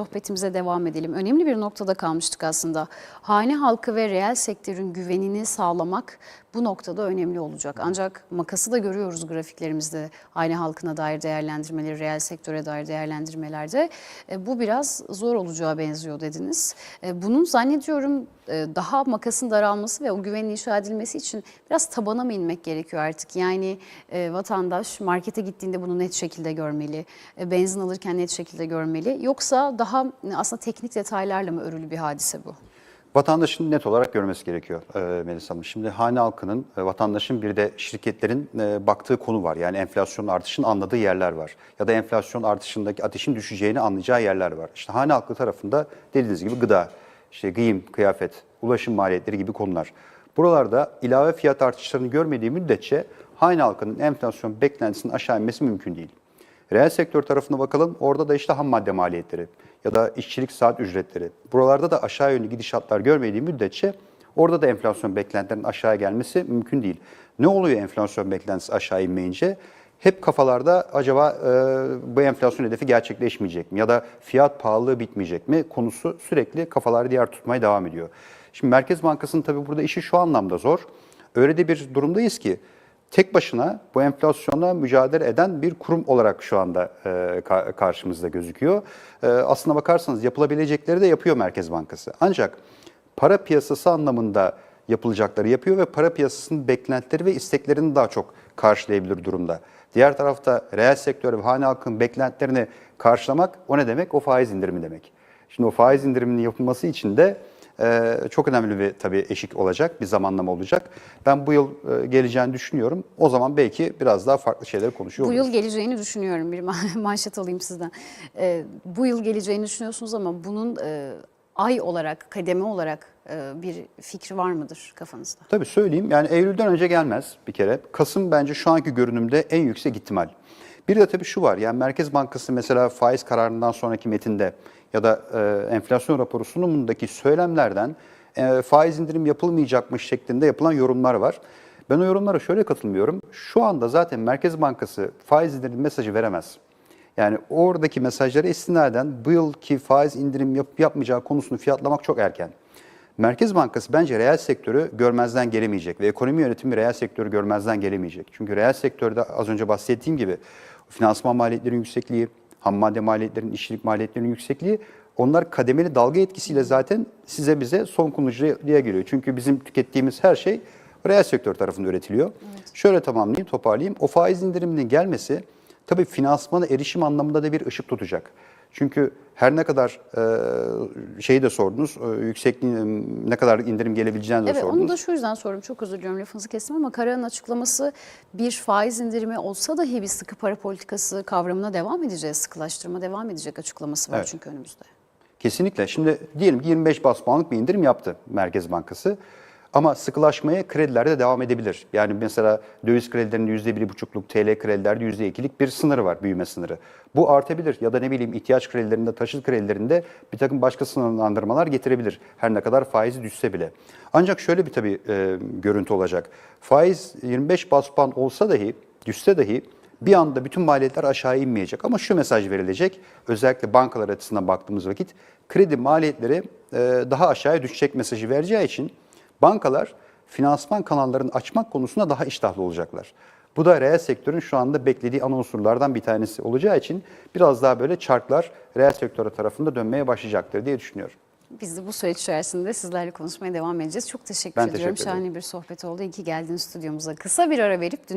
Sohbetimize devam edelim. Önemli bir noktada kalmıştık aslında. Hane halkı ve reel sektörün güvenini sağlamak bu noktada önemli olacak. Ancak makası da görüyoruz grafiklerimizde hane halkına dair değerlendirmeleri, reel sektöre dair değerlendirmelerde. E, Bu biraz zor olacağı benziyor dediniz. E, Bunun zannediyorum e, daha makasın daralması ve o güvenin inşa edilmesi için biraz tabana mı inmek gerekiyor artık? Yani vatandaş markete gittiğinde bunu net şekilde görmeli, benzin alırken net şekilde görmeli. Yoksa daha aslında teknik detaylarla mı örülü bir hadise bu? Vatandaşın net olarak görmesi gerekiyor e, Melisa Hanım. Şimdi hane halkının, e, vatandaşın bir de şirketlerin e, baktığı konu var. Yani enflasyon artışın anladığı yerler var. Ya da enflasyon artışındaki ateşin düşeceğini anlayacağı yerler var. İşte hane halkı tarafında dediğiniz gibi gıda, işte giyim, kıyafet, ulaşım maliyetleri gibi konular. Buralarda ilave fiyat artışlarını görmediği müddetçe hane halkının enflasyon beklentisinin aşağı inmesi mümkün değil. Reel sektör tarafına bakalım. Orada da işte ham madde maliyetleri ya da işçilik saat ücretleri. Buralarda da aşağı yönlü gidişatlar görmediği müddetçe orada da enflasyon beklentilerinin aşağıya gelmesi mümkün değil. Ne oluyor enflasyon beklentisi aşağı inmeyince? Hep kafalarda acaba e, bu enflasyon hedefi gerçekleşmeyecek mi ya da fiyat pahalılığı bitmeyecek mi konusu sürekli kafaları diğer tutmaya devam ediyor. Şimdi Merkez Bankası'nın tabii burada işi şu anlamda zor. Öyle de bir durumdayız ki tek başına bu enflasyona mücadele eden bir kurum olarak şu anda e, ka- karşımızda gözüküyor. E, aslına bakarsanız yapılabilecekleri de yapıyor Merkez Bankası. Ancak para piyasası anlamında yapılacakları yapıyor ve para piyasasının beklentileri ve isteklerini daha çok karşılayabilir durumda. Diğer tarafta reel sektör ve hane halkının beklentilerini karşılamak o ne demek? O faiz indirimi demek. Şimdi o faiz indiriminin yapılması için de ee, çok önemli bir tabii eşik olacak, bir zamanlama olacak. Ben bu yıl e, geleceğini düşünüyorum. O zaman belki biraz daha farklı şeyleri konuşuyor Bu oluruz. yıl geleceğini düşünüyorum. Bir ma- manşet alayım sizden. Ee, bu yıl geleceğini düşünüyorsunuz ama bunun e, ay olarak, kademe olarak e, bir fikri var mıdır kafanızda? Tabii söyleyeyim yani Eylül'den önce gelmez bir kere. Kasım bence şu anki görünümde en yüksek ihtimal. Bir de tabii şu var yani Merkez Bankası mesela faiz kararından sonraki metinde ya da e, enflasyon raporu sunumundaki söylemlerden e, faiz indirim yapılmayacakmış şeklinde yapılan yorumlar var. Ben o yorumlara şöyle katılmıyorum. Şu anda zaten Merkez Bankası faiz indirim mesajı veremez. Yani oradaki mesajlara istinaden bu yılki faiz indirim yap, yapmayacağı konusunu fiyatlamak çok erken. Merkez Bankası bence reel sektörü görmezden gelemeyecek ve ekonomi yönetimi reel sektörü görmezden gelemeyecek. Çünkü reel sektörde az önce bahsettiğim gibi finansman maliyetlerinin yüksekliği, ham madde maliyetlerinin, işçilik maliyetlerinin yüksekliği onlar kademeli dalga etkisiyle zaten size bize son kullanıcıya geliyor. Çünkü bizim tükettiğimiz her şey reel sektör tarafında üretiliyor. Şöyle tamamlayayım, toparlayayım. O faiz indiriminin gelmesi tabii finansmana erişim anlamında da bir ışık tutacak. Çünkü her ne kadar e, şeyi de sordunuz, e, yüksekliği ne kadar indirim gelebileceğini de Evet sordunuz. onu da şu yüzden sordum. Çok özür diliyorum lafınızı kestim ama Karaya'nın açıklaması bir faiz indirimi olsa dahi bir sıkı para politikası kavramına devam edeceğiz. Sıkılaştırma devam edecek açıklaması var Evet. çünkü önümüzde. Kesinlikle. Şimdi diyelim ki 25 bas puanlık bir indirim yaptı Merkez Bankası. Ama sıkılaşmaya kredilerde devam edebilir. Yani mesela döviz kredilerinde %1,5'luk, TL kredilerde %2'lik bir sınırı var, büyüme sınırı. Bu artabilir ya da ne bileyim ihtiyaç kredilerinde, taşıt kredilerinde bir takım başka sınırlandırmalar getirebilir. Her ne kadar faizi düşse bile. Ancak şöyle bir tabii e, görüntü olacak. Faiz 25 bas puan olsa dahi, düşse dahi bir anda bütün maliyetler aşağı inmeyecek. Ama şu mesaj verilecek, özellikle bankalar açısından baktığımız vakit kredi maliyetleri e, daha aşağıya düşecek mesajı vereceği için bankalar finansman kanallarını açmak konusunda daha iştahlı olacaklar. Bu da reel sektörün şu anda beklediği ana unsurlardan bir tanesi olacağı için biraz daha böyle çarklar reel sektörü tarafında dönmeye başlayacaktır diye düşünüyorum. Biz de bu süreç içerisinde sizlerle konuşmaya devam edeceğiz. Çok teşekkür Ben ediyorum. teşekkür ederim. Şahane bir sohbet oldu. İyi ki geldiniz stüdyomuza. Kısa bir ara verip